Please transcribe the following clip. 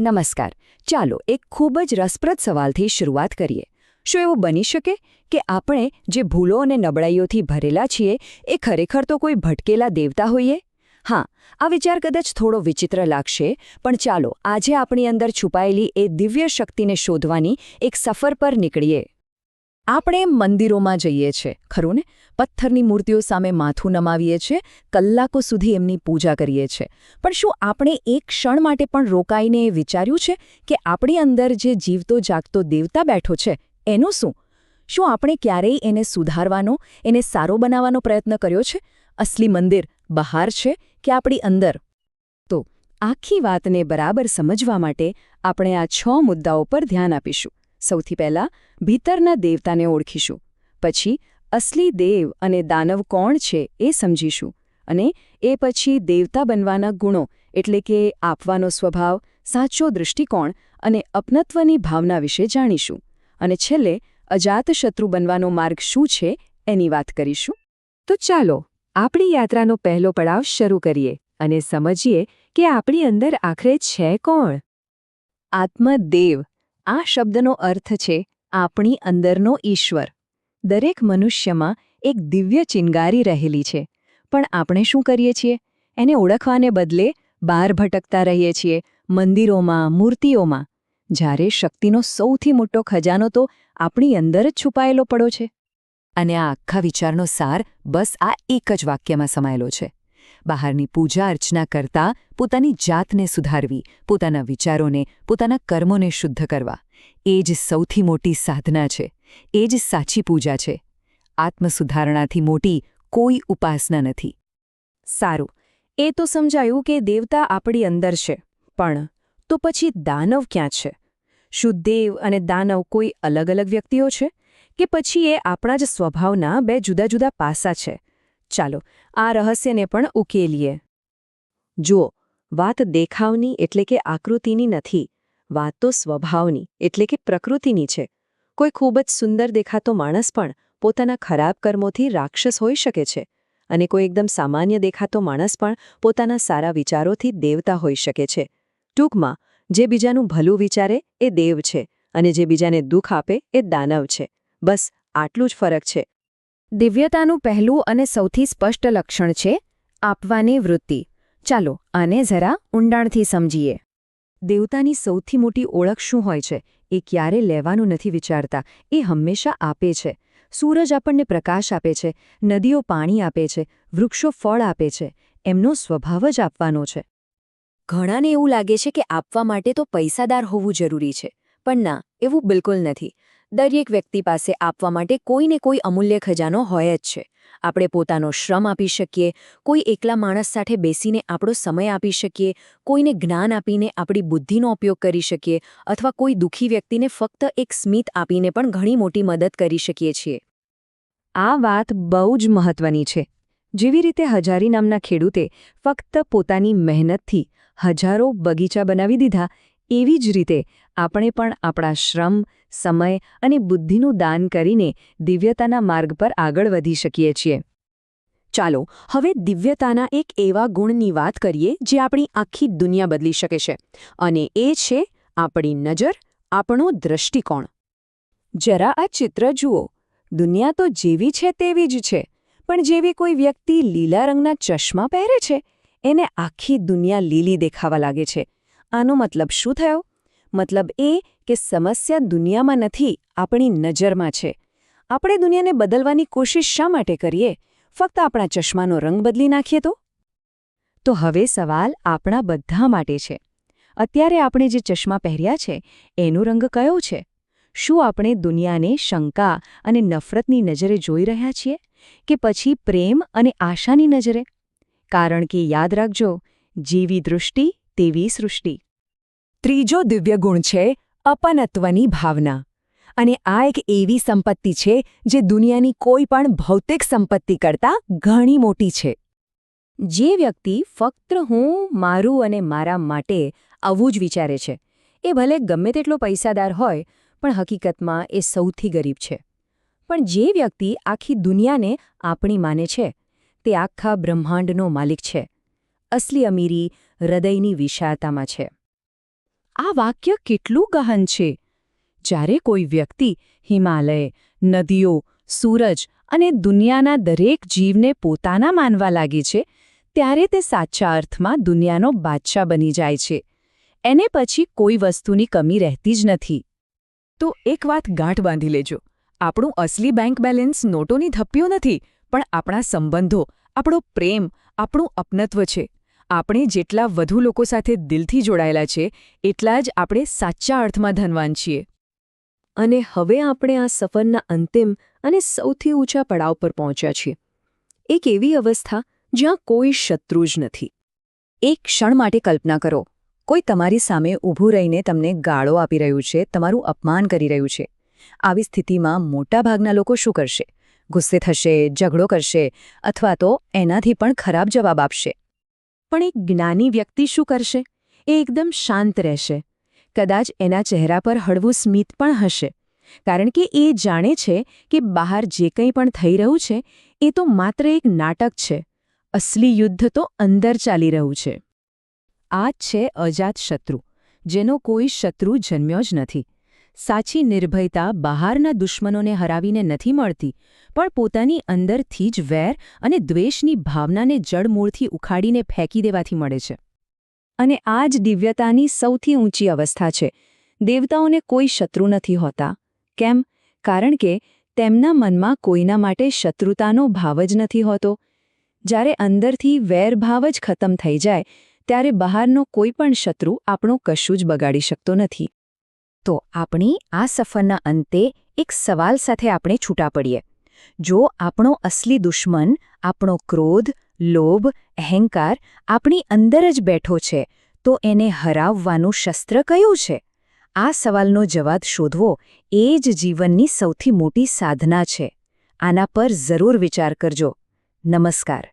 નમસ્કાર. ચાલો એક ખૂબ જ રસપ્રદ સવાલથી શરૂઆત કરીએ. શું એવું બની શકે કે આપણે જે ભૂલો અને નબળાઈઓથી ભરેલા છીએ, એ ખરેખર તો કોઈ ભટકેલા દેવતા હોઈએ? હા, આ વિચાર કદાચ થોડો વિચિત્ર લાગશે, પણ ચાલો આજે આપણી અંદર છુપાયેલી એ દિવ્ય શક્તિને શોધવાની એક સફર પર નીકળીએ. આપણે મંદિરોમાં જઈએ છીએ, ખરું ને? પથ્થરની મૂર્તિઓ સામે માથું નમાવીએ છીએ, કલાકો સુધી એમની પૂજા કરીએ છીએ. પણ શું આપણે એક ક્ષણ માટે પણ રોકાઈને વિચાર્યું છે કે આપણી અંદર જે જીવતો જાગતો દેવતા બેઠો છે, એનું શું? શું આપણે ક્યારેય એને સુધારવાનો, એને સારો બનાવવાનો પ્રયત્ન કર્યો છે? અસલી મંદિર બહાર છે કે આપણી અંદર? તો આખી વાતને બરાબર સમજવા માટે આપણે આ છ મુદ્દાઓ પર ધ્યાન આપીશું. સૌથી પહેલા ભીતરના દેવતાને ઓળખીશું. પછી અસલી દેવ અને દાનવ કોણ છે એ સમજીશું અને એ પછી દેવતા બનવાના ગુણો, એટલે કે આપવાનો સ્વભાવ, સાચો દૃષ્ટિકોણ અને અપનત્વની ભાવના વિશે જાણીશું. અને છેલ્લે અજાતશત્રુ બનવાનો માર્ગ શું છે એની વાત કરીશું. તો ચાલો, આપણી યાત્રાનો પહેલો પડાવ શરૂ કરીએ અને સમજીએ કે આપણી અંદર આખરે છે કોણ? આત્મદેવ. આ શબ્દનો અર્થ છે, આપણી અંદરનો ઈશ્વર. દરેક મનુષ્યમાં એક દિવ્ય ચિનગારી રહેલી છે. પણ આપણે શું કરીએ છીએ? એને ઓળખવાને બદલે બહાર ભટકતા રહીએ છીએ, મંદિરોમાં, મૂર્તિઓમાં. જ્યારે શક્તિનો સૌથી મોટો ખજાનો તો આપણી અંદર જ છુપાયેલો પડો છે. અને આ આખા વિચારનો સાર બસ આ એક જ વાક્યમાં સમાયેલો છે. બહારની પૂજા અર્ચના કરતા પોતાની જાતને સુધારવી, પોતાના વિચારોને, પોતાના કર્મોને શુદ્ધ કરવા. એ જ સૌથી મોટી સાધના છે. એ જ સાચી પૂજા છે. આત્મસુધારણાથી મોટી કોઈ ઉપાસના નથી. સારું. એ તો સમજાયું કે દેવતા આપણી અંદર છે. પણ તો પછી દાનવ ક્યાં છે? શું દેવ અને દાનવ કોઈ અલગ અલગ વ્યક્તિઓ છે? કે પછી એ આપણા જ સ્વભાવના બે જુદા જુદા પાસા છે? ચાલો, આ રહસ્યને પણ ઉકેલીએ. જુઓ, વાત દેખાવની એટલે કે આકૃતિની નથી, વાત તો સ્વભાવની એટલે કે પ્રકૃતિની છે. કોઈ ખૂબ જ સુંદર દેખાતો માણસ પણ પોતાના ખરાબ કર્મોથી રાક્ષસ હોઈ શકે છે અને કોઈ એકદમ સામાન્ય દેખાતો માણસ પણ પોતાના સારા વિચારોથી દેવતા હોઈ શકે છે. ટૂંકમાં, જે બીજાનું ભલું વિચારે એ દેવ છે અને જે બીજાને દુઃખ આપે એ દાનવ છે. બસ, આટલું જ ફરક છે. દિવ્યતાનું પહેલું અને સૌથી સ્પષ્ટ લક્ષણ છે આપવાની વૃત્તિ. ચાલો આને જરા ઊંડાણથી સમજીએ. દેવતાની સૌથી મોટી ઓળખ શું હોય છે? એ ક્યારે લેવાનું નથી વિચારતા. એ હંમેશા આપે છે. સૂરજ આપણને પ્રકાશ આપે છે. નદીઓ પાણી આપે છે. વૃક્ષો ફળ આપે છે. એમનો સ્વભાવ જ આપવાનો છે. ઘણાને એવું લાગે છે કે આપવા માટે તો પૈસાદાર હોવું જરૂરી છે. પણ ના, એવું બિલકુલ નથી. દરેક વ્યક્તિ પાસે આપવા માટે કોઈને કોઈ અમૂલ્ય ખજાનો હોય જ છે. આપણે પોતાનો શ્રમ આપી શકીએ, કોઈ એકલા માણસ સાથે બેસીને આપણો સમય આપી શકીએ, કોઈને જ્ઞાન આપીને આપણી બુદ્ધિનો ઉપયોગ કરી શકીએ, અથવા કોઈ દુઃખી વ્યક્તિને ફક્ત એક સ્મિત આપીને પણ ઘણી મોટી મદદ કરી શકીએ છીએ. આ વાત બહુ જ મહત્વની છે. જેવી રીતે હજારી નામના ખેડૂતે ફક્ત પોતાની મહેનતથી હજારો બગીચા બનાવી દીધા એવી જ રીતે આપણે પણ આપણા શ્રમ, સમય અને બુદ્ધિનું દાન કરીને દિવ્યતાના માર્ગ પર આગળ વધી શકીએ છીએ. ચાલો, હવે દિવ્યતાના એક એવા ગુણની વાત કરીએ જે આપણી આખી દુનિયા બદલી શકે છે. અને એ છે આપણી નજર, આપણો દૃષ્ટિકોણ જરા આ ચિત્ર જુઓ. દુનિયા તો જેવી છે તેવી જ છે, પણ જેવી કોઈ વ્યક્તિ લીલા રંગના ચશ્મા પહેરે છે, એને આખી દુનિયા લીલી દેખાવા લાગે છે. આનો મતલબ શું થયો? મતલબ એ કે સમસ્યા દુનિયામાં નથી, આપણી નજરમાં છે. આપણે દુનિયાને બદલવાની કોશિશ શા માટે કરીએ? ફક્ત આપણા ચશ્માનો રંગ બદલી નાખીએ તો? તો હવે સવાલ આપણા બધા માટે છે. અત્યારે આપણે જે ચશ્મા પહેર્યા છે, એનો રંગ કયો છે? શું આપણે દુનિયાને શંકા અને નફરતની નજરે જોઈ રહ્યા છીએ? કે પછી પ્રેમ અને આશાની નજરે? કારણ કે યાદ રાખજો, જીવી દૃષ્ટિ તેવી સૃષ્ટિ. ત્રીજો દિવ્ય ગુણ છે અપનત્વની ભાવના. અને આ એક એવી સંપત્તિ છે જે દુનિયાની કોઈ પણ ભૌતિક સંપત્તિ કરતાં ઘણી મોટી છે. જે વ્યક્તિ ફક્ત હું, મારું અને મારા માટે આવું જ વિચારે છે. એ ભલે ગમે તેટલો પૈસાદાર હોય, પણ હકીકતમાં એ સૌથી ગરીબ છે. પણ જે વ્યક્તિ આખી દુનિયાને આપણી માને છે, તે આખા બ્રહ્માંડનો માલિક છે. અસલી અમીરી હૃદયની વિશાળતામાં છે. આ વાક્ય કેટલું ગહન છે? જ્યારે કોઈ વ્યક્તિ હિમાલય, નદીઓ, સૂરજ અને દુનિયાના દરેક જીવને પોતાના માનવા લાગે છે, ત્યારે તે સાચા અર્થમાં દુનિયાનો બાદશાહ બની જાય છે. એને પછી કોઈ વસ્તુની કમી રહેતી જ નથી. તો એક વાત ગાંઠ બાંધી લેજો. આપણું અસલી બેંક બેલેન્સ નોટોની ધપ્પીઓ નથી, પણ આપણા સંબંધો, આપણો પ્રેમ, આપણું અપનત્વ છે. આપણે જેટલા વધુ લોકો સાથે દિલથી જોડાયેલા છે, એટલા જ આપણે સાચા અર્થમાં ધનવાન છીએ. અને હવે આપણે આ સફરના અંતિમ અને સૌથી ઊંચા પડાવ પર પહોંચ્યા છીએ. એક એવી અવસ્થા જ્યાં કોઈ શત્રુ જ નથી. એક ક્ષણ માટે કલ્પના કરો, કોઈ તમારી સામે ઊભું રહીને તમને ગાળો આપી રહ્યું છે, તમારું અપમાન કરી રહ્યું છે. આવી સ્થિતિમાં મોટાભાગના લોકો શું કરશે? ગુસ્સે થશે, ઝઘડો કરશે અથવા તો એનાથી પણ ખરાબ જવાબ આપશે. પણ એક જ્ઞાની વ્યક્તિ શું કરશે? એ એકદમ શાંત રહેશે. કદાચ એના ચહેરા પર હળવું સ્મિત પણ હશે. કારણ કે એ જાણે છે કે બહાર જે કંઈ પણ થઈ રહ્યું છે, એ તો માત્ર એક નાટક છે. અસલી યુદ્ધ તો અંદર ચાલી રહ્યું છે. આ છે અજાત શત્રુ, જેનો કોઈ શત્રુ જન્મ્યો જ નથી. સાચી નિર્ભયતા બહારના દુશ્મનોને હરાવીને નથી મળતી, પણ પોતાની અંદરથી જ વેર અને દ્વેષની ભાવનાને જડમૂળથી ઉખાડીને ફેંકી દેવાથી મળે છે. અને આ જ દિવ્યતાની સૌથી ઊંચી અવસ્થા છે. દેવતાઓને કોઈ શત્રુ નથી હોતા. કેમ? કારણ કે તેમના મનમાં કોઈના માટે શત્રુતાનો ભાવ જ નથી હોતો. જ્યારે અંદરથી વેરભાવ જ ખતમ થઈ જાય, ત્યારે બહારનો કોઈ પણ શત્રુ આપણો કશું જ બગાડી શકતો નથી. તો આપણી આ સફરના અંતે એક સવાલ સાથે આપણે છૂટા પડીએ. જો આપણો અસલી દુશ્મન, આપણો ક્રોધ, લોભ, અહંકાર આપણી અંદર જ બેઠો છે, તો એને હરાવવાનું શસ્ત્ર કયું છે? આ સવાલનો જવાબ શોધવો એ જ જીવનની સૌથી મોટી સાધના છે. આના પર જરૂર વિચાર કરજો. નમસ્કાર.